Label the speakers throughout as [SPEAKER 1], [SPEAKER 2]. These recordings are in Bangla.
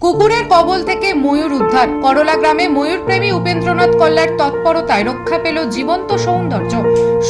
[SPEAKER 1] কুকুরের কবল থেকে ময়ূর উদ্ধার। করলা গ্রামে ময়ূরপ্রেমী উপেন্দ্রনাথ কল্যার তৎপরতায় রক্ষা পেল জীবন্ত সৌন্দর্য।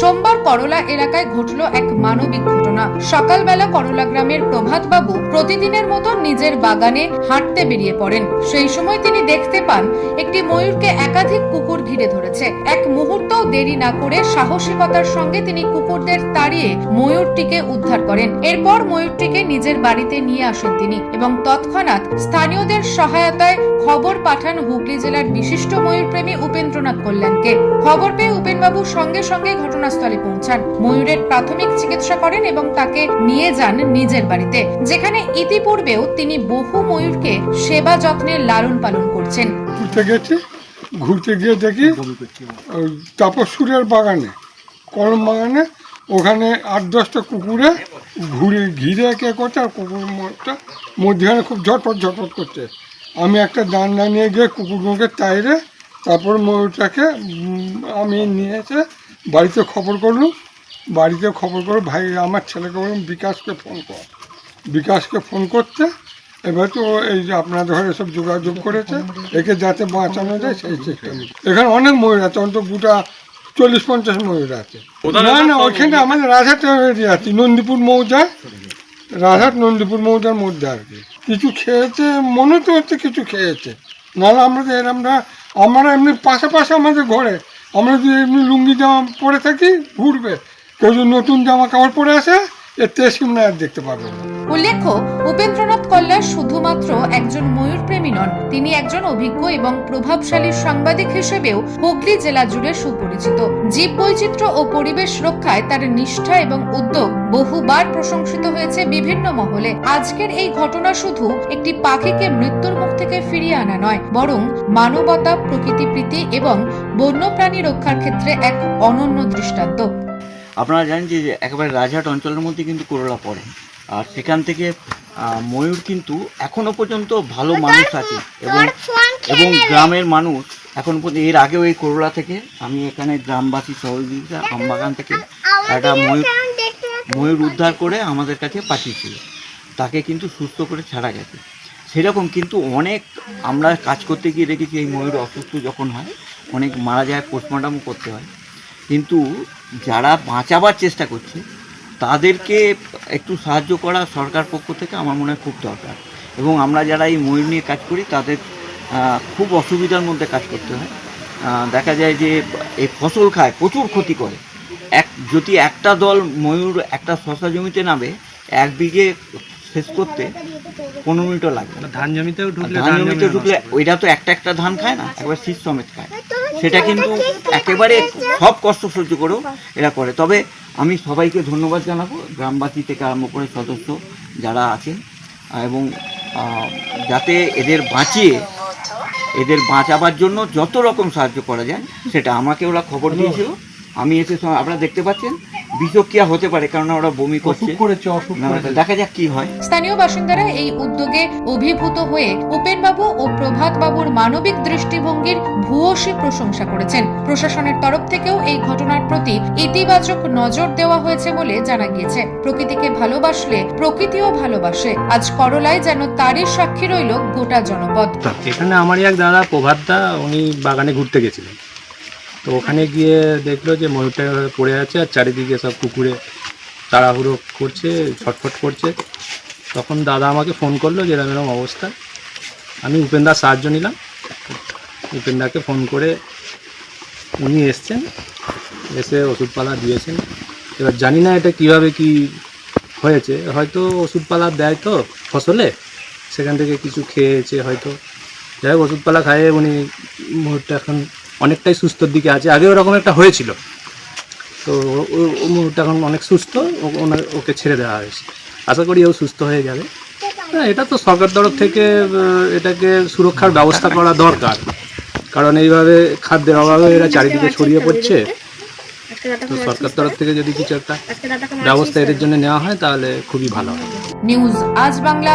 [SPEAKER 1] সোমবার করলা এলাকায় ঘটল এক মানবিক ঘটনা। সকালবেলা করলা গ্রামের প্রভাতবাবু প্রতিদিনের মতো নিজের বাগানে হাঁটতে বেরিয়ে পড়েন। সেই সময় তিনি দেখতে পান, একটি ময়ূরকে একাধিক কুকুর ঘিরে ধরেছে। এক মুহূর্তও দেরি না করে সাহসিকতার সঙ্গে তিনি কুকুরদের তাড়িয়ে ময়ূরটিকে উদ্ধার করেন। এরপর ময়ূরটিকে নিজের বাড়িতে নিয়ে আসেন তিনি এবং তৎক্ষণাৎ স্থানীয়দের সহায়তায় খবর পাঠান হুগলি জেলার বিশিষ্ট ময়ূরপ্রেমী উপেন্দ্রনাথ কল্যাণকে। খবর পেয়ে উপেনবাবু সঙ্গে সঙ্গে ঘটনাস্থলে পৌঁছান। ময়ূরের প্রাথমিক চিকিৎসা করেন এবং তাকে নিয়ে যান নিজের বাড়িতে। যেখানে ইতিপূর্বেও তিনি বহু ময়ূরকে সেবা যত্নে লালন পালন করছেন।
[SPEAKER 2] ঘুরতে গেছি, ঘুরতে গিয়ে দেখি তাপসুরের বাগানে, কলম বাগানে, ওখানে আট দশটা কুকুরে ঘুরে ঘিরে কে করছে, আর কুকুরটা মধ্যখানে খুব ঝটপট ঝটপট করছে। আমি একটা দান্ডা নিয়ে গিয়ে কুকুরগুলোকে তাইরে, তারপর ময়ূরটাকে আমি নিয়ে এসে বাড়িতে খবর করলুম বাড়িতে খবর করে ভাই আমার ছেলেকে বললাম বিকাশকে ফোন কর। বিকাশকে ফোন করতে এবার তো এই যে আপনাদের ঘরে সব যোগাযোগ করেছে একে যাতে বাঁচানো যায় সেই চেষ্টা এখানে অনেক ময়ূর আছে অন্তত গোটা চল্লিশ পঞ্চাশ ময়ূর আছে। না না ওইখানে আমাদের রাজহাট এরিয়া আছে নন্দীপুর মৌজায় রাজহাট নন্দীপুর মৌজার মধ্যে আর কি। কিছু খেয়েছে মনে তো হচ্ছে কিছু খেয়েছে। নাহলে আমরা আমরা আমরা এমনি পাশাপাশি আমাদের ঘরে আমরা যদি এমনি লুঙ্গি জামা পরে থাকি, ঘুরবে। কেউ যদি নতুন জামা কাপড় পরে আসে এর না আর দেখতে না।
[SPEAKER 1] উল্লেখ্য, উপেন্দ্রনাথ কল্যাণ শুধুমাত্র একজন ময়ূরপ্রেমী নন, তিনি একজন অভিজ্ঞ এবং প্রভাবশালী সাংবাদিক হিসেবেও হুগলি জেলা জুড়ে সুপরিচিত। জীব বৈচিত্র্য ও পরিবেশ রক্ষায় তার নিষ্ঠা এবং উদ্যোগ বহুবার প্রশংসিত হয়েছে বিভিন্ন মহলে। আজকের এই ঘটনা শুধু একটি পাখিকে মৃত্যুর মুখ থেকে ফিরিয়ে আনা নয়, বরং মানবতা প্রকৃতিপ্রীতি এবং বন্যপ্রাণী রক্ষার ক্ষেত্রে এক অনন্য দৃষ্টান্ত।
[SPEAKER 3] আপনারা জানেন যে একেবারে রাজহাট অঞ্চলের মধ্যে কিন্তু করলা পড়ে। আর সেখান থেকে ময়ূর কিন্তু এখনও পর্যন্ত ভালো মানুষ আছে এবং এবং গ্রামের মানুষ এখন পর্যন্ত এর আগেও এই করলা থেকে আমি এখানে গ্রামবাসী সহযোগিতা আমবাগান থেকে একটা ময়ূর ময়ূর উদ্ধার করে আমাদের কাছে পাঠিয়েছিল। তাকে কিন্তু সুস্থ করে ছাড়া গেছে। সেরকম কিন্তু অনেক আমরা কাজ করতে গিয়ে দেখেছি এই ময়ূর অসুস্থ যখন হয় অনেক মারা যায় পোস্টমর্টমও করতে হয়। কিন্তু যারা বাঁচাবার চেষ্টা করছে তাদেরকে একটু সাহায্য করা সরকার পক্ষ থেকে আমার মনে হয় খুব দরকার। এবং আমরা যারা এই ময়ূর নিয়ে কাজ করি তাদের খুব অসুবিধার মধ্যে কাজ করতে হয়। দেখা যায় যে এই ফসল খায় প্রচুর ক্ষতি করে। এক যদি একটা দল ময়ূর একটা শশা জমিতে নামে এক বিঘে শেষ করতে পনেরো মিনিটও লাগবে
[SPEAKER 4] ধান জমিতেও ঢুকলে
[SPEAKER 3] ধান জমিতে ঢুকলে ওইটা তো একটা একটা ধান খায় না একবার শীত সমেত খায়। সেটা কিন্তু একেবারে সব কষ্ট সহ্য করেও এরা করে। তবে আমি সবাইকে ধন্যবাদ জানাব, গ্রামবাসী থেকে আরম্ভ করে সদস্য যারা আছেন, এবং যাতে এদের বাঁচিয়ে, এদের বাঁচাবার জন্য যত রকম সাহায্য করা যায়, সেটা আমাকে ওরা খবর দিয়েছিল। আমি এসে আপনারা দেখতে পাচ্ছেন বিষক্রিয়া হতে পারে কারণ ওরা বমি করছে।
[SPEAKER 4] করেছে অসুখ
[SPEAKER 3] দেখা যাক কি হয়।
[SPEAKER 1] স্থানীয় বাসিন্দারা এই উদ্যোগে অভিভূত হয়ে উপেনবাবু ও প্রভাত বাবুর মানবিক দৃষ্টিভঙ্গির ভূয়সী প্রশংসা করেছেন। প্রশাসনের তরফ থেকেও এই ঘটনার প্রতি ইতিবাচক নজর দেওয়া হয়েছে বলে জানা গিয়েছে। প্রকৃতিকে ভালোবাসলে প্রকৃতিও ভালোবাসে। আজ করলায় যেন তারই সাক্ষী রইল গোটা জনপদ।
[SPEAKER 4] এখানে আমারই এক দাদা প্রভাতদা উনি বাগানে ঘুরতে গেছিলেন। তো ওখানে গিয়ে দেখল যে ময়ূরটা পড়ে আছে আর চারিদিকে সব কুকুরে তাড়াহুড়ো করছে, ছটফট করছে। তখন দাদা আমাকে ফোন করল যে এরকম এরকম অবস্থা। আমি উপেন্দার সাহায্য নিলাম। উপেন্দাকে ফোন করে উনি এসছেন, এসে ওষুধপালা দিয়েছেন। এবার জানি না এটা কীভাবে কি হয়েছে। হয়তো ওষুধপালা দেয় তো ফসলে, সেখান থেকে কিছু খেয়েছে হয়তো। যাই হোক, ওষুধপালা খাইয়ে উনি মুহূর্তে এখন অনেকটাই সুস্থর দিকে আছে। আগে ওরকম একটা হয়েছিল। তো এখন অনেক সুস্থ ওনার, ওকে ছেড়ে দেওয়া হয়েছে। আশা করি ও সুস্থ হয়ে যাবে। হ্যাঁ এটা তো সরকার তরফ থেকে এটাকে সুরক্ষার ব্যবস্থা করা দরকার। কারণ এইভাবে খাদ্যের অভাবে এরা চারিদিকে ছড়িয়ে পড়ছে। তো সরকার তরফ থেকে যদি কিছু একটা ব্যবস্থা এদের জন্য নেওয়া হয়, তাহলে খুবই ভালো হয়
[SPEAKER 1] নিউজ আজ বাংলা।